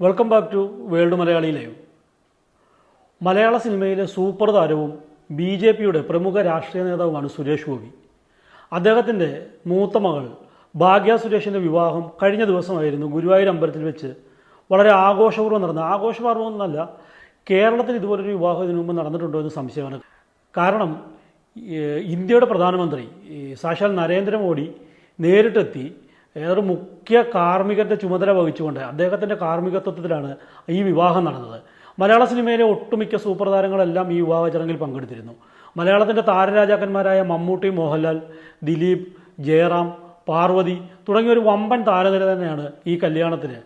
Welcome back to world Malayali live മലയാള സിനിമയിലെ super താരവും B J പിയുടെ പ്രമുഖ രാഷ്ട്രീയ നേതാവുമാണ് സുരേഷ് ഗോപി. അദ്ദേഹത്തിന്റെ മൂത്ത മകൾ ഭാഗ്യ സുരേഷിന്റെ വിവാഹം കഴിഞ്ഞ ദിവസമായിരുന്നു ഗുരുവായൂർ അമ്പലത്തിൽ വെച്ച് വളരെ ആഘോഷപൂർവം നടന്ന ആഘോഷപൂർവം എന്നല്ല കേരളത്തിൽ ഇതുപോലൊരു വിവാഹം ഇതിനു മുമ്പ് നടന്നിട്ടുണ്ടോ എന്ന് സംശയമാണ്. കാരണം ഇന്ത്യയുടെ പ്രധാനമന്ത്രി സാക്ഷാൽ നരേന്ദ്രമോദി നേരിട്ടെത്തി ഏറെ മുഖ്യ കാർമ്മികത്തെ ചുമതല വഹിച്ചുകൊണ്ട് അദ്ദേഹത്തിന്റെ കാർമ്മികത്വത്തിലാണ് ഈ വിവാഹം നടന്നത്. മലയാള സിനിമയിലെ ഒട്ടുമിക്ക സൂപ്പർ താരങ്ങളെല്ലാം ഈ വിവാഹ ചടങ്ങിൽ പങ്കെടുത്തിരുന്നു. മലയാളത്തിന്റെ താരരാജാക്കന്മാരായ മമ്മൂട്ടി മോഹൻലാൽ ദിലീപ് ജയറാം പാർവതി തുടങ്ങിയ ഒരു വമ്പൻ താരനിര തന്നെയാണ് ഈ കല്യാണത്തിന്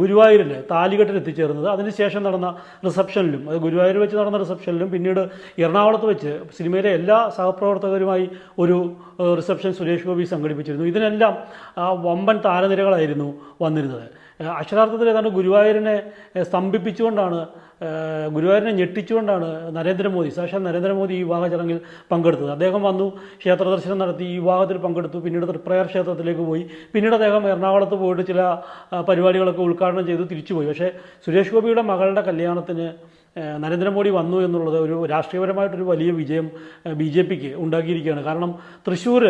ഗുരുവായൂരിൽ താലികെട്ടിൽ എത്തിച്ചേർന്നത്. അതിനുശേഷം നടന്ന റിസപ്ഷനിലും അത് ഗുരുവായൂർ വെച്ച് നടന്ന റിസപ്ഷനിലും പിന്നീട് എറണാകുളത്ത് വെച്ച് സിനിമയിലെ എല്ലാ സഹപ്രവർത്തകരുമായി ഒരു റിസപ്ഷൻ സുരേഷ് ഗോപി സംഘടിപ്പിച്ചിരുന്നു. ഇതിനെല്ലാം വമ്പൻ താരനിരകളായിരുന്നു വന്നിരുന്നത്. അക്ഷരാർത്ഥത്തിൽ ഏതാണ്ട് ഗുരുവായൂരിനെ സ്തംഭിപ്പിച്ചുകൊണ്ടാണ് ഗുരുവായൂരിനെ ഞെട്ടിച്ചുകൊണ്ടാണ് നരേന്ദ്രമോദി സാക്ഷാൽ നരേന്ദ്രമോദി ഈ വിവാഹ ചടങ്ങിൽ പങ്കെടുത്തത്. അദ്ദേഹം വന്നു ക്ഷേത്ര ദർശനം നടത്തി ഈ വിവാഹത്തിൽ പങ്കെടുത്തു. പിന്നീട് തൃപ്രയർ ക്ഷേത്രത്തിലേക്ക് പോയി. പിന്നീട് അദ്ദേഹം എറണാകുളത്ത് പോയിട്ട് ചില പരിപാടികളൊക്കെ ഉദ്ഘാടനം ചെയ്ത് തിരിച്ചുപോയി. പക്ഷേ സുരേഷ് ഗോപിയുടെ മകളുടെ കല്യാണത്തിന് നരേന്ദ്രമോദി വന്നു എന്നുള്ളത് ഒരു രാഷ്ട്രീയപരമായിട്ടൊരു വലിയ വിജയം ബി ജെ പിക്ക് ഉണ്ടാക്കിയിരിക്കുകയാണ്. കാരണം തൃശ്ശൂർ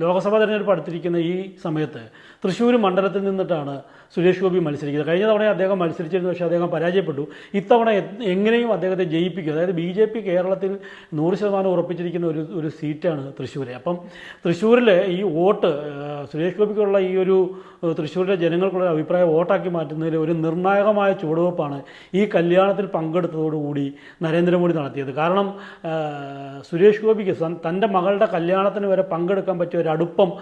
ലോക്സഭാ തെരഞ്ഞെടുപ്പ് അടുത്തിരിക്കുന്ന ഈ സമയത്ത് തൃശ്ശൂർ മണ്ഡലത്തിൽ നിന്നിട്ടാണ് സുരേഷ് ഗോപി മത്സരിക്കുന്നത്. കഴിഞ്ഞ തവണ അദ്ദേഹം മത്സരിച്ചിരുന്നു പക്ഷേ അദ്ദേഹം പരാജയപ്പെട്ടു. ഇത്തവണ എങ്ങനെയും അദ്ദേഹത്തെ ജയിപ്പിക്കും. അതായത് ബി ജെ പി കേരളത്തിൽ നൂറ് ശതമാനം ഉറപ്പിച്ചിരിക്കുന്ന ഒരു ഒരു സീറ്റാണ് തൃശ്ശൂർ അപ്പം തൃശ്ശൂരിൽ ഈ വോട്ട് സുരേഷ് ഗോപിക്കുള്ള ഈ ഒരു തൃശ്ശൂരിലെ ജനങ്ങൾക്കുള്ള അഭിപ്രായ വോട്ടാക്കി മാറ്റുന്നതിൽ ഒരു നിർണായകമായ ചുവടുവെപ്പാണ് ഈ കല്യാണത്തിൽ പങ്കെടുത്തതോടുകൂടി നരേന്ദ്രമോദി നടത്തിയത്. കാരണം സുരേഷ് ഗോപിക്ക് തന്റെ മകളുടെ കല്യാണത്തിന് വരെ പങ്കെടുക്കാൻ പറ്റിയ ഒരു അടുപ്പം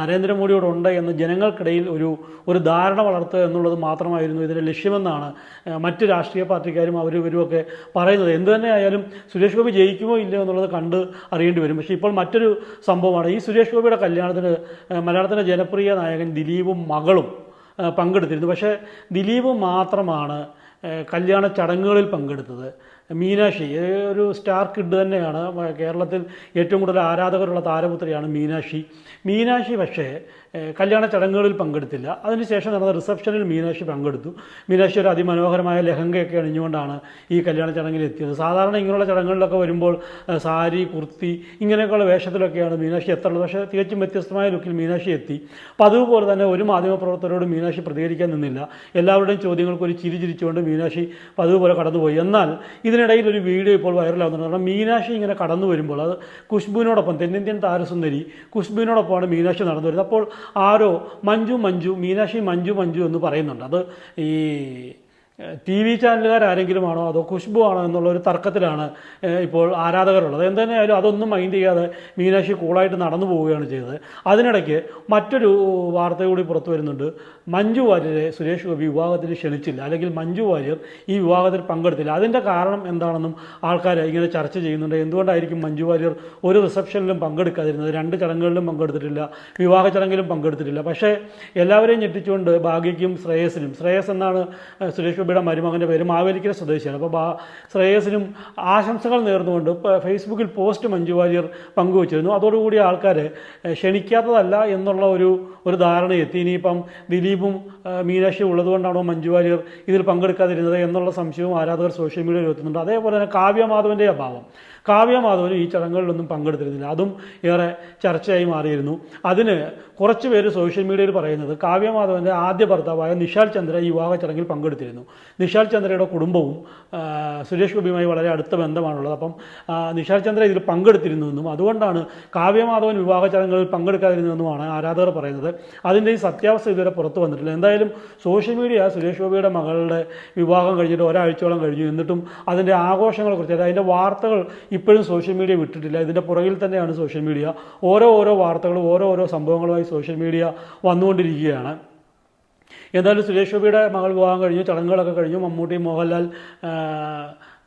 നരേന്ദ്രമോദിയോടുണ്ട് എന്ന് ജനങ്ങൾക്കിടയിൽ ഒരു ഒരു ധാരണ വളർത്തുക എന്നുള്ളത് മാത്രമായിരുന്നു ഇതിന്റെ ലക്ഷ്യമെന്നാണ് മറ്റ് രാഷ്ട്രീയ പാർട്ടിക്കാരും അവരും ഇവരുമൊക്കെ പറയുന്നത്. എന്തു തന്നെ ആയാലും സുരേഷ് ഗോപി ജയിക്കുമോ ഇല്ലയോ എന്നുള്ളത് കണ്ട് അറിയേണ്ടി വരും. പക്ഷേ ഇപ്പോൾ മറ്റൊരു സംഭവമാണ്. ഈ സുരേഷ് ഗോപിയുടെ കല്യാണത്തിന് മലയാളത്തിന്റെ ജനപ്രിയ നായകൻ ദിലീപും മകളും പങ്കെടുത്തിരുന്നു. പക്ഷേ ദിലീപ് മാത്രമാണ് കല്യാണ ചടങ്ങുകളിൽ പങ്കെടുത്തത്. മീനാക്ഷി ഒരു സ്റ്റാർ കിഡ് തന്നെയാണ് കേരളത്തിൽ ഏറ്റവും കൂടുതൽ ആരാധകരുള്ള താരപുത്രിയാണ് മീനാക്ഷി. മീനാക്ഷി പക്ഷേ കല്യാണ ചടങ്ങുകളിൽ പങ്കെടുത്തില്ല. അതിനുശേഷം നടന്ന റിസപ്ഷനിൽ മീനാക്ഷി പങ്കെടുത്തു. മീനാക്ഷി ഒരു അതിമനോഹരമായ ലഹങ്കയൊക്കെ അണിഞ്ഞുകൊണ്ടാണ് ഈ കല്യാണ ചടങ്ങിൽ എത്തിയത് സാധാരണ ഇങ്ങനെയുള്ള ചടങ്ങുകളിലൊക്കെ വരുമ്പോൾ സാരി കുർത്തി ഇങ്ങനെയൊക്കെയുള്ള വേഷത്തിലൊക്കെയാണ് മീനാക്ഷി എത്തുള്ളത് പക്ഷേ തികച്ചും വ്യത്യസ്തമായ ലുക്കിൽ മീനാക്ഷി എത്തി. അപ്പോൾ അതുപോലെ തന്നെ ഒരു മാധ്യമപ്രവർത്തകരോട് മീനാക്ഷി പ്രതികരിക്കാൻ നിന്നില്ല. എല്ലാവരുടെയും ചോദ്യങ്ങൾക്ക് ഒരു ചിരി ചിരിച്ചുകൊണ്ട് മീനാക്ഷി പതിവ് കടന്നുപോയി. എന്നാൽ ഇതിനിടയിൽ ഒരു വീഡിയോ ഇപ്പോൾ വൈറലാകുന്നുണ്ട് കാരണം മീനാക്ഷി ഇങ്ങനെ കടന്നു വരുമ്പോൾ അത് കുഷ്ബുവിനോടൊപ്പം തെന്നിന്ത്യൻ താരസുന്ദരി കുഷ്ബുവിനോടൊപ്പമാണ് മീനാക്ഷി നടന്നു വരുന്നത് അപ്പോൾ ആരോ മഞ്ജു മഞ്ജു മീനാക്ഷി മഞ്ജു മഞ്ജു എന്ന് പറയുന്നുണ്ട്. അത് ഈ ടി വി ചാനലുകാരാരെങ്കിലും ആണോ അതോ ഖുഷ്ബു ആണോ എന്നുള്ള ഒരു തർക്കത്തിലാണ് ഇപ്പോൾ ആരാധകരുള്ളത്. എന്തുതന്നെയായാലും അതൊന്നും മൈൻഡ് ചെയ്യാതെ മീനാക്ഷി കൂളായിട്ട് നടന്നു പോവുകയാണ് ചെയ്തത്. അതിനിടയ്ക്ക് മറ്റൊരു വാർത്ത കൂടി പുറത്തു വരുന്നുണ്ട്. മഞ്ജു വാര്യരെ സുരേഷ് ഗോപി വിവാഹത്തിൽ ക്ഷണിച്ചില്ല. അല്ലെങ്കിൽ മഞ്ജു വാര്യർ ഈ വിവാഹത്തിൽ പങ്കെടുത്തില്ല. അതിന്റെ കാരണം എന്താണെന്നും ആൾക്കാർ ഇങ്ങനെ ചർച്ച ചെയ്യുന്നുണ്ട്. എന്തുകൊണ്ടായിരിക്കും മഞ്ജു വാര്യർ ഒരു റിസപ്ഷനിലും പങ്കെടുക്കാതിരുന്നത്? രണ്ട് ചടങ്ങുകളിലും പങ്കെടുത്തിട്ടില്ല. വിവാഹ ചടങ്ങിലും പങ്കെടുത്തിട്ടില്ല. പക്ഷേ എല്ലാവരെയും ഞെട്ടിച്ചുകൊണ്ട് ഭാഗ്യയ്ക്കും ശ്രേയസിനും. ശ്രേയസ് എന്നാണ് സുരേഷ് ഗോപിയുടെ മരുമകന്റെ പേര് മാവേലിക്കര സ്വദേശിയാണ്. അപ്പോൾ ശ്രേയസിനും ആശംസകൾ നേർന്നുകൊണ്ട് ഫേസ്ബുക്കിൽ പോസ്റ്റ് മഞ്ജു വാര്യർ പങ്കുവച്ചിരുന്നു. അതോടുകൂടി ആൾക്കാരെ ഏഹ്, ക്ഷണിക്കാത്തതല്ല എന്നുള്ള ഒരു ഒരു ധാരണയെത്തി. ഇനിയിപ്പം ദിലീപും മീനാക്ഷിയും ഉള്ളതുകൊണ്ടാണോ മഞ്ജു വാര്യർ ഇതിൽ പങ്കെടുക്കാതിരുന്നത് എന്നുള്ള സംശയവും ആരാധകർ സോഷ്യൽ മീഡിയയിൽ എത്തുന്നുണ്ട് അതേപോലെ തന്നെ കാവ്യമാധവന്റെ അഭാവം. കാവ്യമാധവനും ഈ ചടങ്ങുകളിലൊന്നും പങ്കെടുത്തിരുന്നില്ല. അതും ഏറെ ചർച്ചയായി മാറിയിരുന്നു. അതിന് കുറച്ച് പേര് സോഷ്യൽ മീഡിയയിൽ പറയുന്നത് കാവ്യമാധവന്റെ ആദ്യ ഭർത്താവായ നിഷാൽ ചന്ദ്ര ഈ വിവാഹ ചടങ്ങിൽ പങ്കെടുത്തിരുന്നു. നിഷാൽ ചന്ദ്രയുടെ കുടുംബവും സുരേഷ് ഗോപിയുമായി വളരെ അടുത്ത ബന്ധമാണുള്ളത്. അപ്പം നിഷാൽ ചന്ദ്ര ഇതിൽ പങ്കെടുത്തിരുന്നുവെന്നും അതുകൊണ്ടാണ് കാവ്യമാധവൻ വിവാഹ ചടങ്ങുകളിൽ പങ്കെടുക്കാതിരുന്നതെന്നുമാണ് ആരാധകർ പറയുന്നത്. അതിന്റെ ഈ സത്യാവസ്ഥ ഇതുവരെ പുറത്തു വന്നിട്ടില്ല. എന്തായാലും സോഷ്യൽ മീഡിയ സുരേഷ് ഗോപിയുടെ മകളുടെ വിവാഹം കഴിഞ്ഞിട്ട് ഒരാഴ്ചയോളം കഴിഞ്ഞു. എന്നിട്ടും അതിന്റെ ആഘോഷങ്ങളെക്കുറിച്ച് അതായത് അതിന്റെ വാർത്തകൾ ഇപ്പോഴും സോഷ്യൽ മീഡിയ വിട്ടിട്ടില്ല. ഇതിന്റെ പുറകിൽ തന്നെയാണ് സോഷ്യൽ മീഡിയ. ഓരോ ഓരോ വാർത്തകളും ഓരോ ഓരോ സംഭവങ്ങളുമായി സോഷ്യൽ മീഡിയ വന്നുകൊണ്ടിരിക്കുകയാണ്. എന്തായാലും സുരേഷ് ഗോപിയുടെ മകൾ വിവാഹം കഴിഞ്ഞു ചടങ്ങുകളൊക്കെ കഴിഞ്ഞു. മമ്മൂട്ടി മോഹൻലാൽ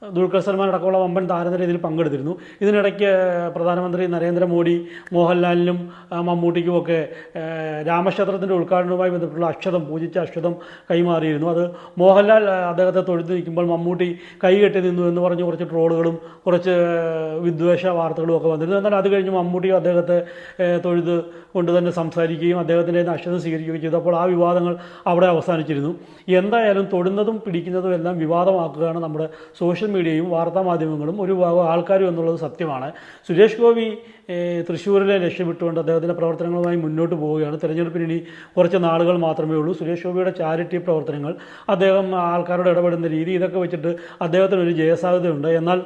ദുൽഖർ സൽമാൻ അടക്കമുള്ള വമ്പൻ താരനിര ഇതിൽ പങ്കെടുത്തിരുന്നു. ഇതിനിടയ്ക്ക് പ്രധാനമന്ത്രി നരേന്ദ്രമോദി മോഹൻലാലിനും മമ്മൂട്ടിക്കും മമ്മൂട്ടിക്കുമൊക്കെ രാമക്ഷേത്രത്തിന്റെ ഉദ്ഘാടനവുമായി ബന്ധപ്പെട്ടുള്ള അക്ഷതം പൂജിച്ച അക്ഷതം കൈമാറിയിരുന്നു. അത് മോഹൻലാൽ അദ്ദേഹത്തെ തൊഴുത്ത് നിൽക്കുമ്പോൾ മമ്മൂട്ടി കൈകെട്ടി നിന്നു എന്ന് പറഞ്ഞ് കുറച്ച് ട്രോളുകളും കുറച്ച് വിദ്വേഷ വാർത്തകളും ഒക്കെ വന്നിരുന്നു. എന്നാൽ അത് കഴിഞ്ഞ് മമ്മൂട്ടി അദ്ദേഹത്തെ തൊഴുത് കൊണ്ട് തന്നെ സംസാരിക്കുകയും അദ്ദേഹത്തിന്റെ അക്ഷതം സ്വീകരിക്കുകയും ചെയ്തു. അപ്പോൾ ആ വിവാദങ്ങൾ അവിടെ അവസാനിച്ചിരുന്നു. എന്തായാലും തൊടുന്നതും പിടിക്കുന്നതും എല്ലാം വിവാദമാക്കുകയാണ് നമ്മുടെ സോഷ്യൽ മീഡിയയും വാർത്താ മാധ്യമങ്ങളും ഒരു ഭാഗം ആൾക്കാരും എന്നുള്ളത് സത്യമാണ്. സുരേഷ് ഗോപി തൃശ്ശൂരിലെ ലക്ഷ്യമിട്ടുകൊണ്ട് അദ്ദേഹത്തിന്റെ പ്രവർത്തനങ്ങളുമായി മുന്നോട്ട് പോവുകയാണ്. തെരഞ്ഞെടുപ്പിന് ഇനി കുറച്ച് നാളുകൾ മാത്രമേ ഉള്ളൂ. സുരേഷ് ഗോപിയുടെ ചാരിറ്റി പ്രവർത്തനങ്ങൾ അദ്ദേഹം ആൾക്കാരോട് ഇടപെടുന്ന രീതി ഇതൊക്കെ വെച്ചിട്ട് അദ്ദേഹത്തിന് ഒരു ജയസാധ്യതയുണ്ട്. എന്നാൽ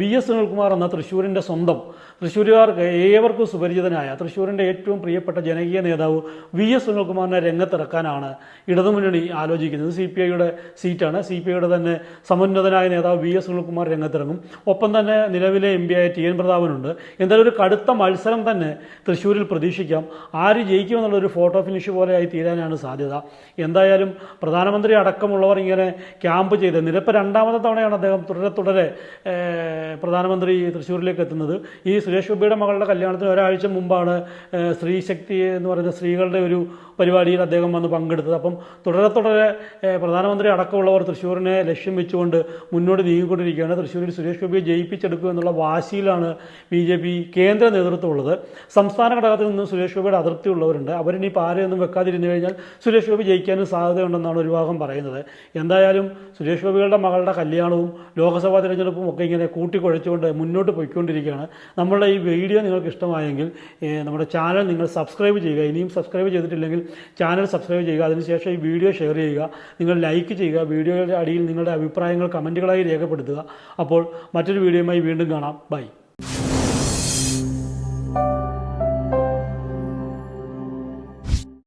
വി എസ് സുനിൽകുമാർ എന്ന തൃശ്ശൂരിന്റെ സ്വന്തം തൃശ്ശൂരുകാർക്ക് ഏവർക്കും സുപരിചിതനായ തൃശ്ശൂരിന്റെ ഏറ്റവും പ്രിയപ്പെട്ട ജനകീയ നേതാവ് വി എസ് സുനിൽകുമാറിനെ രംഗത്തിറക്കാനാണ് ഇടതുമുന്നണി ആലോചിക്കുന്നത്. സി പി ഐയുടെ സീറ്റാണ്. സി പി ഐയുടെ തന്നെ സമുന്നതനായ നേതാവ് വി എസ് സുനിൽകുമാർ രംഗത്തിറങ്ങും. ഒപ്പം തന്നെ നിലവിലെ എം പി ആയ ടി എൻ പ്രതാപനുണ്ട്. എന്തായാലും ഒരു കടുത്ത മത്സരം തന്നെ തൃശ്ശൂരിൽ പ്രതീക്ഷിക്കാം. ആര് ജയിക്കുമെന്നുള്ളൊരു ഫോട്ടോ ഫിനിഷ് പോലെയായി തീരാനാണ് സാധ്യത. എന്തായാലും പ്രധാനമന്ത്രി അടക്കമുള്ളവർ ഇങ്ങനെ ക്യാമ്പ് ചെയ്ത് നിരപ്പ് രണ്ടാമത്തെ തവണയാണ് അദ്ദേഹം തുടരെ തുടരെ പ്രധാനമന്ത്രി തൃശ്ശൂരിലേക്ക് എത്തുന്നത്. ഈ സുരേഷ് ഗോപിയുടെ മകളുടെ കല്യാണത്തിന് ഒരാഴ്ച മുമ്പാണ് സ്ത്രീശക്തി എന്ന് പറയുന്ന സ്ത്രീകളുടെ ഒരു പരിപാടിയിൽ അദ്ദേഹം വന്ന് പങ്കെടുത്തത്. അപ്പം തുടരെ തുടരെ പ്രധാനമന്ത്രി അടക്കമുള്ളവർ തൃശ്ശൂരിനെ ലക്ഷ്യം വെച്ചുകൊണ്ട് മുന്നോട്ട് നീങ്ങിക്കൊണ്ടിരിക്കുകയാണ് തൃശ്ശൂരിൽ സുരേഷ് ഗോപിയെ ജയിപ്പിച്ചെടുക്കുക എന്നുള്ള വാശിയിലാണ് ബി ജെ പി കേന്ദ്ര നേതൃത്വമുള്ളത് സംസ്ഥാന ഘടകത്തിൽ നിന്നും സുരേഷ് ഗോപിയുടെ അതിർത്തി ഉള്ളവരുണ്ട്. അവരിനി പാരയൊന്നും വെക്കാതിരുന്നു കഴിഞ്ഞാൽ സുരേഷ് ഗോപി ജയിക്കാനും സാധ്യതയുണ്ടെന്നാണ് ഒരു ഭാഗം പറയുന്നത്. എന്തായാലും സുരേഷ് ഗോപികളുടെ മകളുടെ കല്യാണവും ലോക്സഭാ തിരഞ്ഞെടുപ്പും ഒക്കെ ഇങ്ങനെ കൂട്ടിക്കുഴച്ചുകൊണ്ട് മുന്നോട്ട് പോയിക്കൊണ്ടിരിക്കുകയാണ്. നമ്മളുടെ ഈ വീഡിയോ നിങ്ങൾക്ക് ഇഷ്ടമായെങ്കിൽ നമ്മുടെ ചാനൽ നിങ്ങൾ സബ്സ്ക്രൈബ് ചെയ്യുക. ഇനിയും സബ്സ്ക്രൈബ് ചെയ്തിട്ടില്ലെങ്കിൽ ചാനൽ സബ്സ്ക്രൈബ് ചെയ്യുക. അതിനുശേഷം ഈ വീഡിയോ ഷെയർ ചെയ്യുക. നിങ്ങൾ ലൈക്ക് ചെയ്യുക. വീഡിയോയുടെ അടിയിൽ നിങ്ങളുടെ അഭിപ്രായങ്ങൾ കമന്റുകളായി രേഖപ്പെടുത്തുക. അപ്പോൾ മറ്റൊരു വീഡിയോയുമായി വീണ്ടും കാണാം. ബൈ.